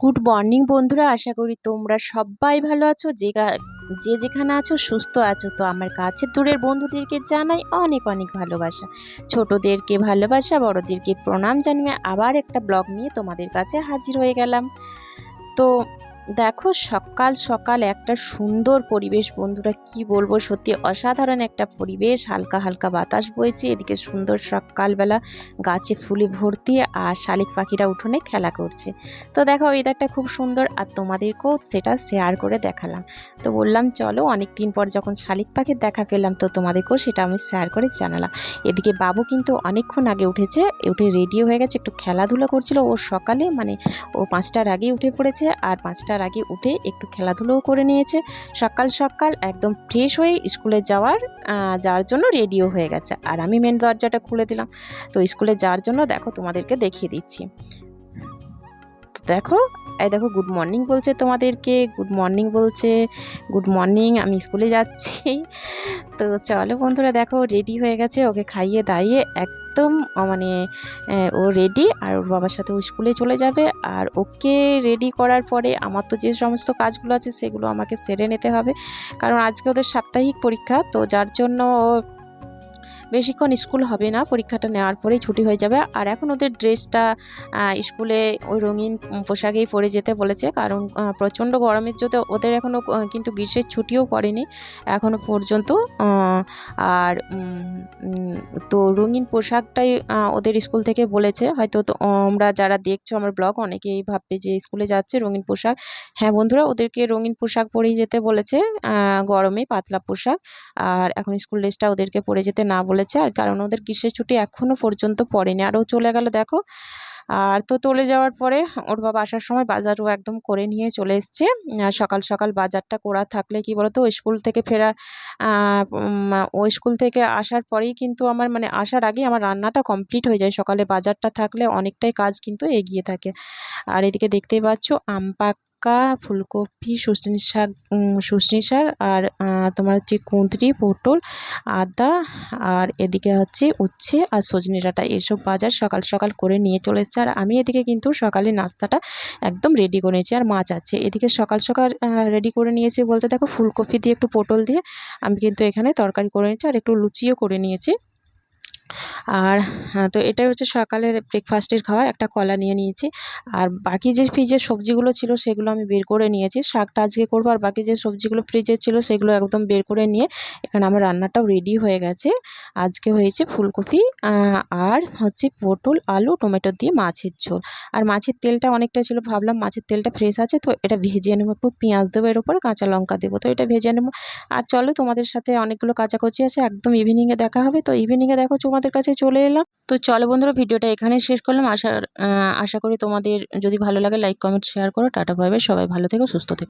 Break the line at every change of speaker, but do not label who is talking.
Good morning বন্ধুরা, আশা করি তোমরা সবাই ভালো আছো, যে যে যেখানে আছো সুস্থ আছো। তো আমার কাছে দূরের বন্ধুদেরকে জানাই অনেক অনেক ভালোবাসা। ছোটদেরকে ভালোবাসা, বড়দেরকে প্রণাম জানিয়ে আবার একটা ব্লগ নিয়ে তোমাদের কাছে হাজির হয়ে গেলাম। তো দেখো সকাল সকাল একটা সুন্দর পরিবেশ বন্ধুরা, কি বলব? সত্যি অসাধারণ একটা পরিবেশ। হালকা হালকা বাতাস বইছে, এদিকে সুন্দর সকালবেলা গাছে ফুলে ভর্তি আর শালিক পাখিরা উঠোনে খেলা করছে। তো দেখো ওয়েদারটা খুব সুন্দর আর তোমাদেরকেও সেটা শেয়ার করে দেখালাম। তো বললাম, চলো অনেক দিন পর যখন শালিক পাখির দেখা পেলাম, তো তোমাদেরকেও সেটা আমি শেয়ার করে জানালাম। এদিকে বাবু কিন্তু অনেকক্ষণ আগে উঠেছে, উঠে রেডি হয়ে গেছে, একটু খেলাধুলা করছিল। ও সকালে মানে ও পাঁচটার আগে উঠে পড়েছে আর পাঁচটার আগে উঠে একটু খেলাধুলোও করে নিয়েছে। সকাল সকাল একদম ফ্রেশ হয়ে স্কুলে যাওয়ার যাওয়ার জন্য রেডিও হয়ে গেছে। আর আমি মেন দরজাটা খুলে দিলাম। তো স্কুলে যাওয়ার জন্য দেখো তোমাদেরকে দেখিয়ে দিচ্ছি। তো দেখো, এই দেখো গুড মর্নিং বলছে তোমাদেরকে গুড মর্নিং বলছে গুড মর্নিং আমি স্কুলে যাচ্ছি। তো চলো বন্ধুরা দেখো রেডি হয়ে গেছে, ওকে খাইয়ে দাইয়ে একদম মানে ও রেডি আর ওর বাবার সাথে ও স্কুলে চলে যাবে। আর ওকে রেডি করার পরে আমার তো যে সমস্ত কাজগুলো আছে সেগুলো আমাকে সেরে নিতে হবে। কারণ আজকে ওদের সাপ্তাহিক পরীক্ষা, তো যার জন্য ও বেশিক্ষণ স্কুল হবে না, পরীক্ষাটা নেওয়ার পরেই ছুটি হয়ে যাবে। আর এখন ওদের ড্রেসটা স্কুলে ওই রঙিন পোশাকেই পরে যেতে বলেছে। কারণ প্রচণ্ড গরমের জন্য ওদের এখনও কিন্তু গ্রীষ্মের ছুটিও পড়েনি এখনও পর্যন্ত। আর তো রঙিন পোশাকটাই ওদের স্কুল থেকে বলেছে। হয়তো আমরা যারা দেখছ আমার ব্লগ, অনেকেই ভাববে যে স্কুলে যাচ্ছে রঙিন পোশাক। হ্যাঁ বন্ধুরা, ওদেরকে রঙিন পোশাক পরেই যেতে বলেছে গরমে পাতলা পোশাক। আর এখন স্কুল ড্রেসটা ওদেরকে পরে যেতে না বলেছে আর কারণ ওদের গ্রীষ্মের ছুটি এখনও পর্যন্ত পড়েনি। আর ও চলে গেল দেখো আর তো চলে যাওয়ার পরে ওর বাবা আসার সময় বাজারও একদম করে নিয়ে চলে এসছে। সকাল সকাল বাজারটা করা থাকলে কি বলতো স্কুল থেকে ফেরা আহ, উম, ও স্কুল থেকে আসার পরেই কিন্তু আমার মানে আসার আগেই আমার রান্নাটা কমপ্লিট হয়ে যায়। সকালে বাজারটা থাকলে অনেকটাই কাজ কিন্তু এগিয়ে থাকে। আর এদিকে দেখতেই পাচ্ছ আম পাকা ফুলকপি শুশনি শাক শুশনি শাক আর তোমার হচ্ছে কুঁদরি, পটল, আদা আর এদিকে হচ্ছে উচ্ছে আর সজনে ডাঁটা। এসব বাজার সকাল সকাল করে নিয়ে চলে এসেছে। আর আমি এদিকে কিন্তু সকালে নাস্তাটা একদম রেডি করে নিয়েছি আর মাছ আছে। এদিকে সকাল সকাল রেডি করে নিয়েছি বলতে দেখো ফুলকপি দিয়ে একটু পটল দিয়ে আমি কিন্তু এখানে তরকারি করে নিয়েছি আর একটু লুচিও করে নিয়েছি। আর হ্যাঁ, তো এটাই হচ্ছে সকালের ব্রেকফাস্টের খাবার একটা কলা নিয়ে নিয়েছি। আর বাকি যে ফ্রিজের সবজিগুলো ছিল সেগুলো আমি বের করে নিয়েছি। শাকটা আজকে করব আর বাকি যে সবজিগুলো ফ্রিজে ছিল সেগুলো একদম বের করে নিয়ে এখানে আমার রান্নাটাও রেডি হয়ে গেছে। আজকে হয়েছে ফুলকপি আর হচ্ছে পটল আলু টমেটো দিয়ে মাছের ঝোল। আর মাছের তেলটা অনেকটা ছিল ভাবলাম মাছের তেলটা ফ্রেশ আছে তো এটা ভেজে নেব একটু পেঁয়াজ দেবো এর উপরে কাঁচা লঙ্কা দেবো তো এটা ভেজে নেব। আর চলো তোমাদের সাথে অনেকগুলো কাঁচাকচি আছে একদম ইভিনিংয়ে দেখা হবে তো ইভিনিংয়ে দেখো তোমাদের কাছে চলে এলাম। তো চলো বন্ধুরা, ভিডিওটা এখানে শেষ করলাম। আশা আশা করি তোমাদের যদি ভালো লাগে লাইক কমেন্ট শেয়ার করো। টাটা ভাইবে সবাই ভালো থেকো, সুস্থ থেকো।